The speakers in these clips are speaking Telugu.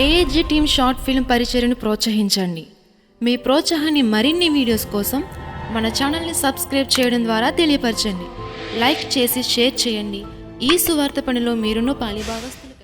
ఏఏజీ టీమ్ షార్ట్ ఫిల్మ్ పరిచయను ప్రోత్సహించండి మీ ప్రోత్సాహాన్ని మరిన్ని వీడియోస్ కోసం మన ఛానల్ని సబ్స్క్రైబ్ చేయడం ద్వారా తెలియపరచండి. లైక్ చేసి షేర్ చేయండి. ఈ సువార్త పనిలో మీరును పాలిభాగస్తులు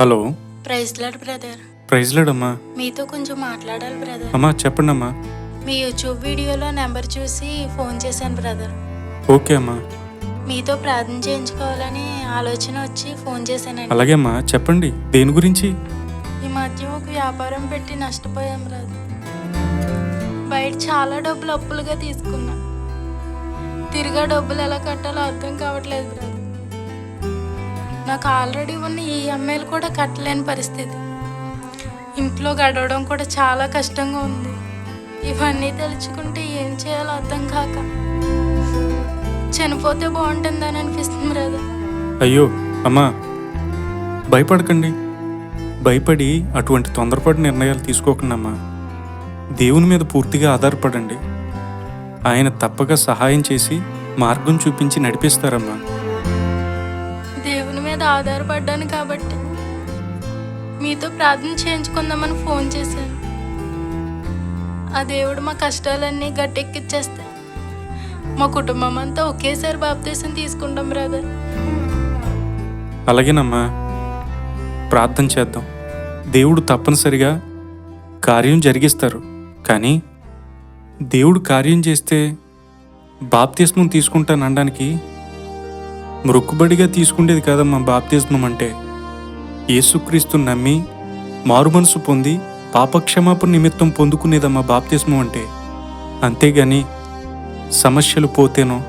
హలో. Praise lord brother. ప్రైజ్లాడమ్మా. మీతో కొంచెం మాట్లాడాలి బ్రదర్. అమ్మా చెప్పండి అమ్మా మీ యూట్యూబ్ వీడియోలో నెంబర్ చూసి ఫోన్ చేశాను బ్రదర్. ఓకే అమ్మా. మీతో ప్రార్థన చేయించుకోవాలని ఆలోచన వచ్చి ఫోన్ చేశానండి. అలాగే అమ్మా చెప్పండి దేని గురించి? ఈ మధ్య ఒక వ్యాపారం పెట్టి నష్టపోయాం బ్రదర్. బయట చాలా డబ్బులు అప్పులుగా తీసుకున్నా. తిరిగా డబ్బులు ఎలా కట్టాలో అర్థం కావట్లేదు బ్రదర్. నాకు ఆల్రెడీ ఉన్న ఈఎంఐలు కూడా కట్టలేని పరిస్థితి. ఇంట్లో గడవడం కూడా చాలా కష్టంగా ఉంది. ఇవన్నీ తెలుసుకుంటే ఏం చేయాలో అర్థం కాక. చనిపోతే బాగుంటుందని అనిపిస్తుంది బ్రదర్ అయ్యో అమ్మా భయపడకండి. భయపడి అటువంటి తొందరపాటు నిర్ణయాలు తీసుకోకండి అమ్మా. దేవుని మీద పూర్తిగా ఆధారపడండి. ఆయన తప్పక సహాయం చేసి మార్గం చూపించి నడిపిస్తారమ్మా. ఆధారపడ్డాను కాబట్టి మీతో ప్రార్థన చేయించుకుందామని ఫోన్ చేశాను. ఆ దేవుడు మా కష్టాలన్నీ గట్టెక్కిచ్చేస్తే మా కుటుంబం అంతా ఒకేసారి బాప్తీసం తీసుకుంటాం బ్రదర్. అలాగేనమ్మా. ప్రార్థన చేద్దాం. దేవుడు తప్పనిసరిగా కార్యం జరిగిస్తారు. కానీ దేవుడు కార్యం చేస్తే బాప్తిస్మం తీసుకుంటానడానికి మృక్కుబడిగా తీసుకుండేది కాదమ్మా బాప్తిస్మం అంటే. యేసుక్రీస్తు నమ్మి మారుమనసు పొంది పాపక్షమాపణ నిమిత్తం పొందుకునేదమ్మా బాప్తిస్మం అంటే. అంతేగాని సమస్యలు పోతేనో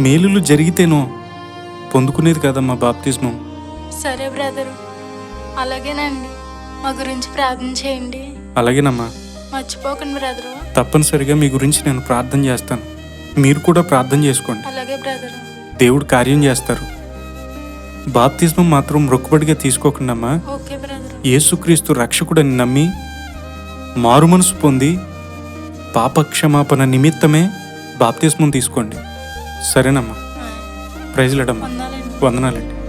మేలులు జరిగితేనో పొందుకునేది కాదమ్మా బాప్తిస్మం. సరే బ్రదరు అలాగేనండి. మా గురించి ప్రార్థన చేయండి. అలాగేనమ్మా. మర్చిపోకండి బ్రదరు. తప్పనిసరిగా మీ గురించి నేను ప్రార్థన చేస్తాను. మీరు కూడా ప్రార్థన చేసుకోండి. అలాగే బ్రదరు. దేవుడు కార్యం చేస్తారు. బాప్తిస్మం మాత్రం మొక్కుబడిగా బ్రదరు. యేసుక్రీస్తు రక్షకుడని నమ్మి మారుమనసు పొంది పాపక్షమాపణ నిమిత్తమే బాప్తిస్మం తీసుకోండి. సరేనమ్మా. ప్రైజ్లడమ్మా. వందనాలండి.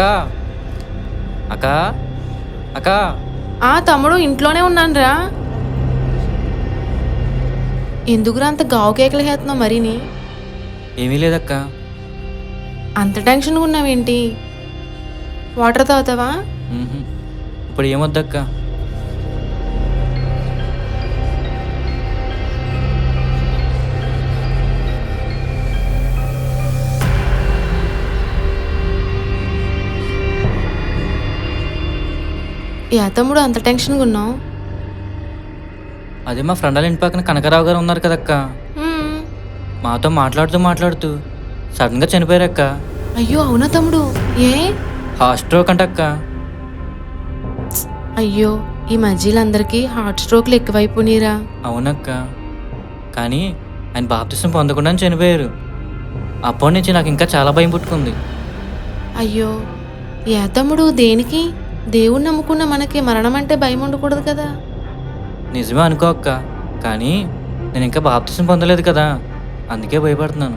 అక్క. అక్క. అక్క. ఆ తమ్ముడు ఇంట్లోనే ఉన్నానురా. ఎందుకురా అంత గావు కేకలు వేస్తున్నావు మరిని? ఏమీ లేదక్క. అంత టెన్షన్గా ఉన్నావేంటి? వాటర్ తాగుతావా? మ్మ్హ్. ఇప్పుడు ఏమొద్దక్క? యా తమ్ముడు అంత టెన్షన్గా ఉన్నావు? అదే మా ఫ్రెండ్ వాళ్ళ ఇంటి పక్కన కనకరావు గారు ఉన్నారు కదక్క. మాతో మాట్లాడుతూ మాట్లాడుతూ సడన్గా చనిపోయారక్క. అయ్యో అవునా తమ్ముడు? ఏ? హార్ట్ స్ట్రోక్ అంటక్క. అయ్యో ఈ మధ్యలో అందరికీ హార్ట్ స్ట్రోక్లు ఎక్కువైపోయినాయిరా. అవునక్క. కానీ ఆయన బాప్తిసం పొందకుండా చనిపోయారు. అప్పటి నుంచి నాకు ఇంకా చాలా భయం పుట్టుకుంది. అయ్యో యా తమ్ముడు దేనికి? దేవుణ్ణి నమ్ముకున్న మనకి మరణం అంటే భయం ఉండకూడదు కదా? నిజమే అనుకో అక్క. కానీ నేను ఇంకా బాప్తిసం పొందలేదు కదా. అందుకే భయపడుతున్నాను.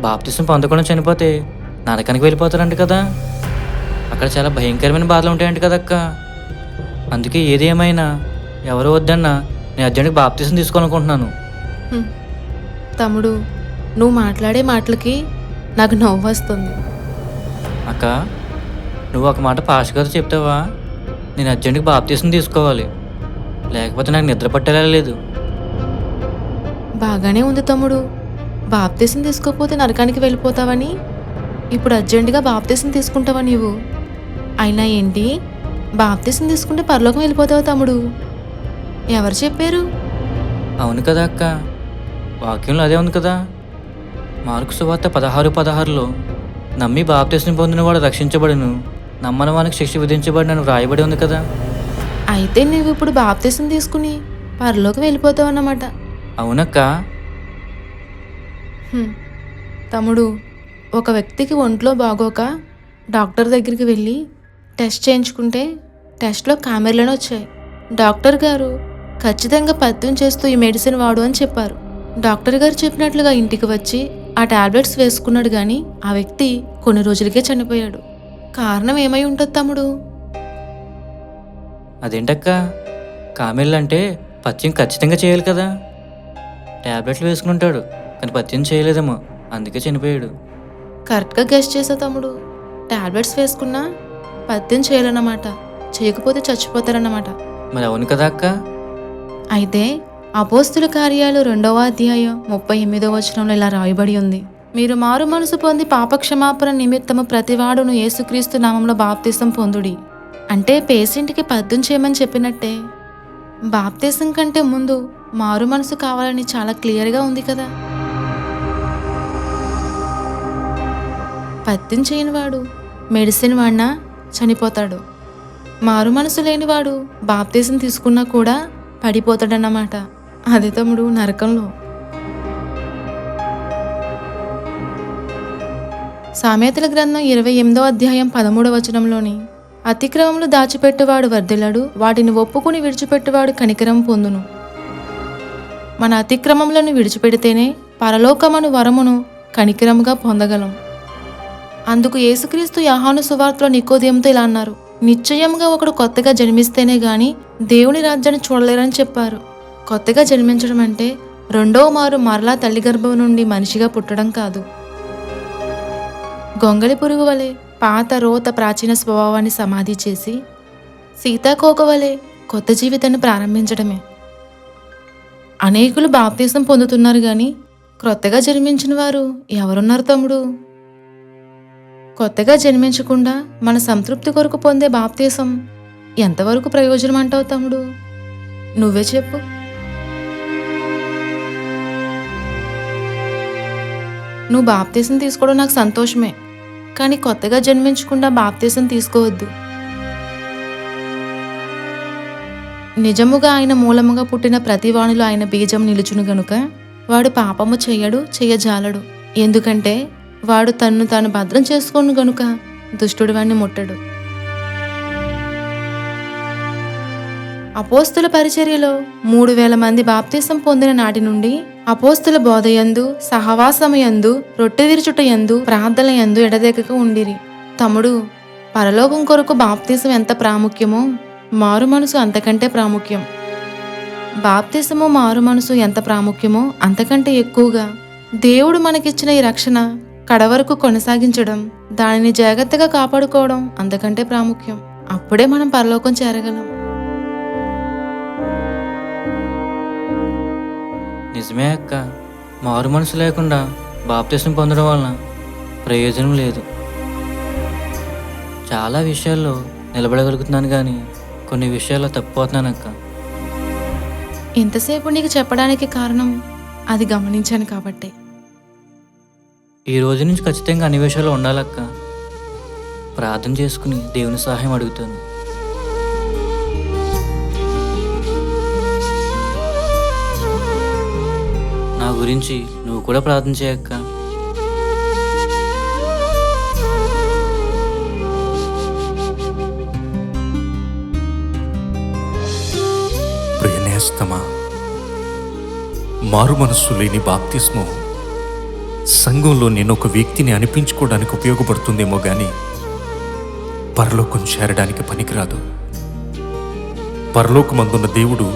బాప్తిసం పొందకుండా చనిపోతే నరకానికి వెళ్ళిపోతారంట కదా. అక్కడ చాలా భయంకరమైన బాధలు ఉంటాయంట కదక్క అందుకే ఏది ఏమైనా ఎవరు వద్దన్నా నేను అర్జెంట్గా బాప్తీసం తీసుకోవాలనుకుంటున్నాను. హ్మ్. తమ్ముడు నువ్వు మాట్లాడే మాటలకి నాకు నవ్వు వస్తుంది. అక్క నువ్వు ఒక మాట పాస్ట్ గారు చెప్తావా? నేను అర్జెంట్గా బాప్తీసం తీసుకోవాలి. లేకపోతే నాకు నిద్ర పట్టేలా లేదు. బాగానే ఉంది తమ్ముడు. బాప్తీసం తీసుకోకపోతే నరకానికి వెళ్ళిపోతావని? ఇప్పుడు అర్జెంటుగా బాప్తీసం తీసుకుంటావా నీవు? అయినా ఏంటి? బాప్తీసం తీసుకుంటే పరలోకం వెళ్ళిపోతావు తమ్ముడు. ఎవరు చెప్పారు? అవును కదా అక్క. వాక్యంలో అదే ఉంది కదా. మార్కు సువార్త పదహారు పదహారులో నమ్మి బాప్తీసం పొందినవాడు రక్షించబడును. నమ్మని వానికి శిక్ష విధించబడినని వ్రాయబడి ఉంది కదా. అయితే నువ్వు ఇప్పుడు బాప్తీసం తీసుకుని పరలోకం వెళ్ళిపోతావు అన్నమాట. అవునక్క. హ్మ్. తమ్ముడు ఒక వ్యక్తికి ఒంట్లో బాగోక డాక్టర్ దగ్గరికి వెళ్ళి టెస్ట్ చేయించుకుంటే టెస్ట్లో కామెర్లను వచ్చాయి. డాక్టర్ గారు ఖచ్చితంగా పత్యం చేస్తూ ఈ మెడిసిన్ వాడు అని చెప్పారు. డాక్టర్ గారు చెప్పినట్లుగా ఇంటికి వచ్చి ఆ టాబ్లెట్స్ వేసుకున్నాడు కానీ ఆ వ్యక్తి కొన్ని రోజులకే చనిపోయాడు. కారణం ఏమై ఉంటుంది తమ్ముడు? అదేంటక్క? కామెళ్ళు అంటే పత్యం ఖచ్చితంగా చేయాలి కదా. ట్యాబ్లెట్లు వేసుకుంటాడు కానీ పత్యం చేయలేదేమో అందుకే చనిపోయాడు. కరెక్ట్గా గెస్ట్ చేసా తమ్ముడు. టాబ్లెట్స్ వేసుకున్నా పత్యం చేయాలన్నమాట. చేయకపోతే చచ్చిపోతారన్నమాట. మరి అవును కదా అక్క? అయితే అపోస్తుల కార్యాలు రెండవ అధ్యాయం ముప్పై ఎనిమిదవ వచనంలో ఇలా రాయబడి ఉంది. మీరు మారు మనసు పొంది పాపక్షమాపణ నిమిత్తము ప్రతివాడును యేసుక్రీస్తు నామంలో బాప్తీసం పొందుడి. అంటే పేషెంట్కి పద్యం చేయమని చెప్పినట్టే. బాప్తీసం కంటే ముందు మారు మనసు కావాలని చాలా క్లియర్గా ఉంది కదా. పద్యం చేయనివాడు మెడిసిన్ వాడినా చనిపోతాడు. మారు మనసు లేనివాడు బాప్తీసం తీసుకున్నా కూడా పడిపోతాడన్నమాట. అదే తమ్ముడు నరకంలో. సామెతల గ్రంథం ఇరవై ఎనిమిదో అధ్యాయం పదమూడవ వచనంలోని అతిక్రమములు దాచిపెట్టువాడు వర్ధిల్లడు వాటిని ఒప్పుకుని విడిచిపెట్టువాడు కనికరం పొందును. మన అతిక్రమములను విడిచిపెడితేనే పరలోకమను వరమును కనికరముగా పొందగలం. అందుకు యేసుక్రీస్తు యాహాను సువార్తలో నికోదయంతో ఇలా అన్నారు నిశ్చయంగా ఒకడు కొత్తగా జన్మిస్తేనే గాని దేవుని రాజ్యాన్ని చూడలేరని చెప్పారు. కొత్తగా జన్మించడం అంటే రెండో మారు మరలా తల్లి గర్భం నుండి మనిషిగా పుట్టడం కాదు. గొంగళి పురుగు వలె పాత రోత ప్రాచీన స్వభావాన్ని సమాధి చేసి సీతాకోక వలె కొత్త జీవితాన్ని ప్రారంభించడమే. అనేకులు బాప్తీసం పొందుతున్నారు కానీ క్రొత్తగా జన్మించిన వారు ఎవరున్నారు తమ్ముడు? కొత్తగా జన్మించకుండా మన సంతృప్తి కొరకు పొందే బాప్తీసం ఎంతవరకు ప్రయోజనం అంటావు తమ్ముడు? నువ్వే చెప్పు. నువ్వు బాప్తీసం తీసుకోవడం నాకు సంతోషమే. కానీ కొత్తగా జన్మించకుండా బాప్తీసం తీసుకోవద్దు. నిజముగా ఆయన మూలముగా పుట్టిన ప్రతివాణిలో ఆయన బీజం నిలుచును గనుక వాడు పాపము చెయ్యడు చెయ్యజాలడు. ఎందుకంటే వాడు తన్ను తాను భద్రం చేసుకోను గనుక దుష్టుడు వాణ్ణి ముట్టడు. అపోస్తుల పరిచర్యలో మూడు వేల మంది బాప్తీసం పొందిన నాటి నుండి అపోస్తుల బోధయందు సహవాసమయందు రొట్టె విరుచుటయందు ప్రార్థనయందు ఎడదెగక ఉండిరి. తమ్ముడు పరలోకం కొరకు బాప్తీసం ఎంత ప్రాముఖ్యమో మారు మనసు అంతకంటే ప్రాముఖ్యం. బాప్తిసము మారు మనసు ఎంత ప్రాముఖ్యమో అంతకంటే ఎక్కువగా దేవుడు మనకిచ్చిన ఈ రక్షణ కడవరకు కొనసాగించడం దానిని జాగ్రత్తగా కాపాడుకోవడం అంతకంటే ప్రాముఖ్యం. అప్పుడే మనం పరలోకం చేరగలం. నిజమే అక్క. మారు మనసు లేకుండా బాప్తీసం పొందడం వలన ప్రయోజనం లేదు. చాలా విషయాల్లో నిలబడగలుగుతున్నాను కానీ కొన్ని విషయాల్లో తప్పిపోతున్నాను అక్క. ఇంతసేపు నీకు చెప్పడానికి కారణం అది గమనించాను కాబట్టే. ఈ రోజు నుంచి ఖచ్చితంగా అన్ని విషయాలు ఉండాలక్క. ప్రార్థన చేసుకుని దేవుని సహాయం అడుగుతాను. గురించి నువ్వు కూడా ప్రార్థన చేయక్క ప్రియనేస్తమా మారు మనస్సు లేని బాప్తిస్మం సంఘంలో నేను ఒక వ్యక్తిని అనిపించుకోవడానికి ఉపయోగపడుతుందేమో కానీ పరలోకం చేరడానికి పనికిరాదు. పరలోకమందున్న దేవుడు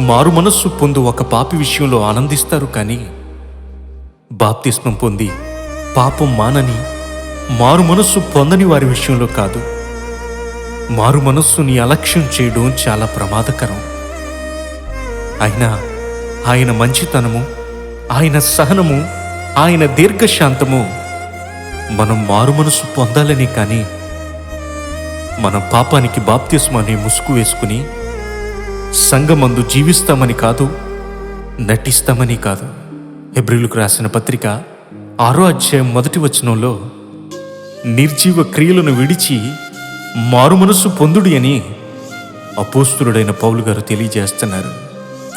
మారు మనస్సు పొందు ఒక పాపి విషయంలో ఆనందిస్తారు కానీ బాప్తిస్మం పొంది పాపం మానని మారు మనస్సు పొందని వారి విషయంలో కాదు. మారు మనస్సుని అలక్ష్యం చేయడం చాలా ప్రమాదకరం. అయినా ఆయన మంచితనము ఆయన సహనము ఆయన దీర్ఘశాంతము మనం మారు మనసు పొందాలని కానీ మన పాపానికి బాప్తిస్మాన్ని ముసుగు వేసుకుని సంగమందు జీవిస్తామని కాదు నటిస్తామని కాదు. హెబ్రిలకు రాసిన పత్రిక ఆరో అధ్యాయం మొదటి వచనంలో నిర్జీవ క్రియలను విడిచి మారుమనస్సు పొందుడి అని అపోస్తులుడైన పౌలు గారు తెలియజేస్తున్నారు.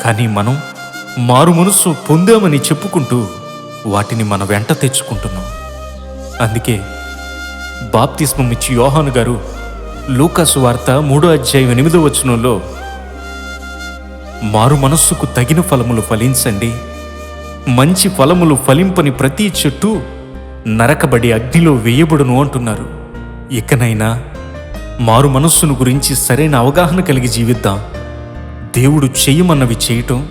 కానీ మనం మారుమనస్సు పొందామని చెప్పుకుంటూ వాటిని మన వెంట తెచ్చుకుంటున్నాం. అందుకే బాప్తిస్మం ఇచ్చి యోహాను గారు లూకాసు వార్త మూడో అధ్యాయం ఎనిమిదో వచనంలో మారు మనస్సుకు తగిన ఫలములు ఫలించండి. మంచి ఫలములు ఫలింపని ప్రతి చెట్టు నరకబడి అగ్నిలో వేయబడును అంటున్నారు. ఇకనైనా మారు మనస్సును గురించి సరైన అవగాహన కలిగి జీవిద్దాం. దేవుడు చేయమన్నవి చేయటం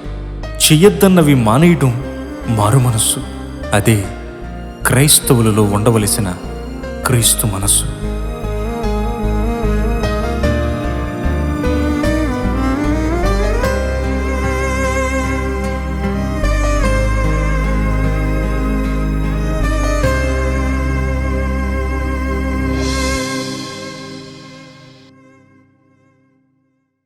చెయ్యొద్దన్నవి మానేయటం మారు మనస్సు. అదే క్రైస్తవులలో ఉండవలసిన క్రీస్తు మనస్సు.